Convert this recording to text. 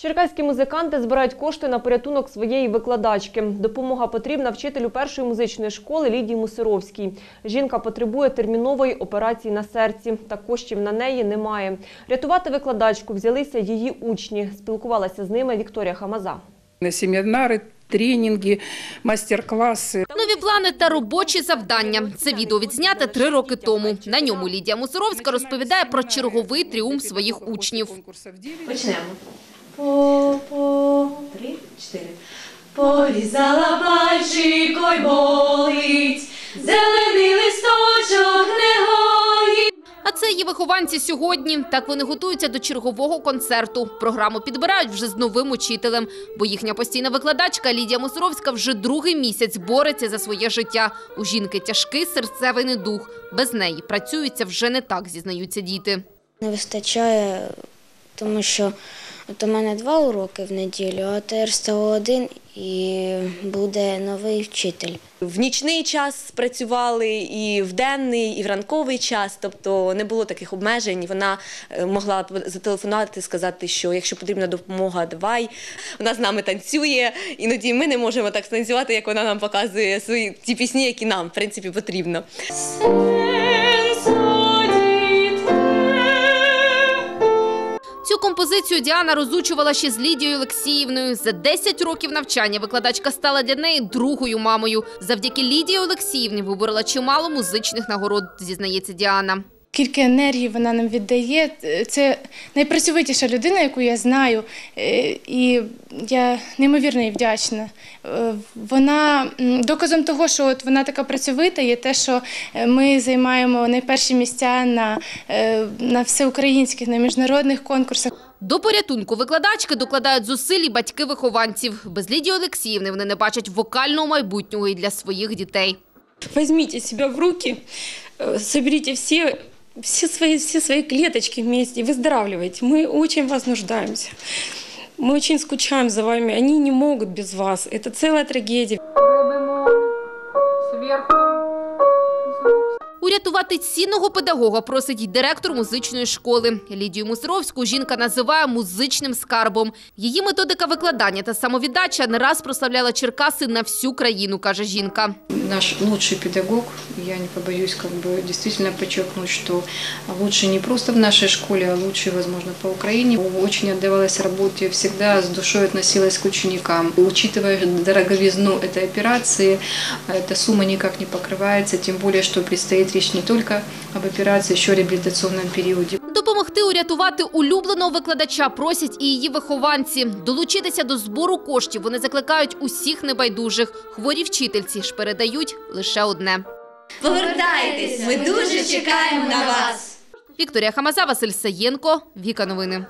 Черкаські музиканти збирають кошти на порятунок своєї викладачки. Допомога потрібна вчителю першої музичної школи Лідії Мусировській. Жінка потребує термінової операції на серці, та коштів на неї немає. Рятувати викладачку взялися її учні. Спілкувалася з ними Вікторія Хамаза. На семінари, тренінги, майстер-класи. Нові плани та робочі завдання. Це відео відзняте три роки тому. На ньому Лідія Мусоровська розповідає про черговий тріумф своїх учнів. Почнемо. Порізала пальчик, ой болить, зелений листочок не гоїть. А це її вихованці сьогодні. Так вони готуються до чергового концерту. Програму підбирають вже з новим учителем, бо їхня постійна викладачка Лідія Мусоровська вже другий місяць бореться за своє життя. У жінки тяжкий серцевий недух. Без неї працюється вже не так, зізнаються діти. Не вистачає, тому що от у мене два уроки в неділю, а тепер стало один і буде новий вчитель. В нічний час працювали і в денний, і в ранковий час, тобто не було таких обмежень. Вона е, могла зателефонувати, сказати, що якщо потрібна допомога, давай. Вона з нами танцює. Іноді ми не можемо так станцювати, як вона нам показує свої ті пісні, які нам в принципі потрібно. Цю композицію Діана розучувала ще з Лідією Олексіївною. За 10 років навчання викладачка стала для неї другою мамою. Завдяки Лідії Олексіївні виборола чимало музичних нагород, зізнається Діана. Скільки енергії вона нам віддає, це найпрацьовитіша людина, яку я знаю, е, і я неймовірно їй вдячна. Е, Вона доказом того, що от вона така працьовита, є те, що е, ми займаємо найперші місця на, на всеукраїнських, на міжнародних конкурсах. До порятунку викладачки докладають зусиль і батьки вихованців. Без Лідії Олексіївни вони не бачать вокального майбутнього і для своїх дітей. Возьмите себя в руки, э, соберите все, все, свои, все свои клеточки вместе и выздоравливайте. Мы очень в вас нуждаемся. Мы очень скучаем за вами. Они не могут без вас. Это целая трагедия. Урятувати цінного педагога просить й директор музичної школи. Лідію Мусоровську жінка називає музичним скарбом. Її методика викладання та самовіддача не раз прославляла Черкаси на всю країну, каже жінка. наш лучший педагог, я не побоюсь как бы действительно подчеркнуть, что лучше не просто в нашей школе, а лучше, возможно, по Украине. Очень отдавалась работе, всегда с душой относилась к ученикам. Учитывая дороговизну этой операции, эта сумма никак не покрывается, тем более, что предстоит речь не только об операции, еще о реабилитационном периоде. Допомогти урятувати улюбленого викладача просять і її вихованці. Долучитися до збору коштів вони закликають усіх небайдужих. Хворі вчительці ж передають лише одне. Повертайтесь, ми дуже чекаємо на вас. Вікторія Хамаза, Василь Саєнко, Віка Новини.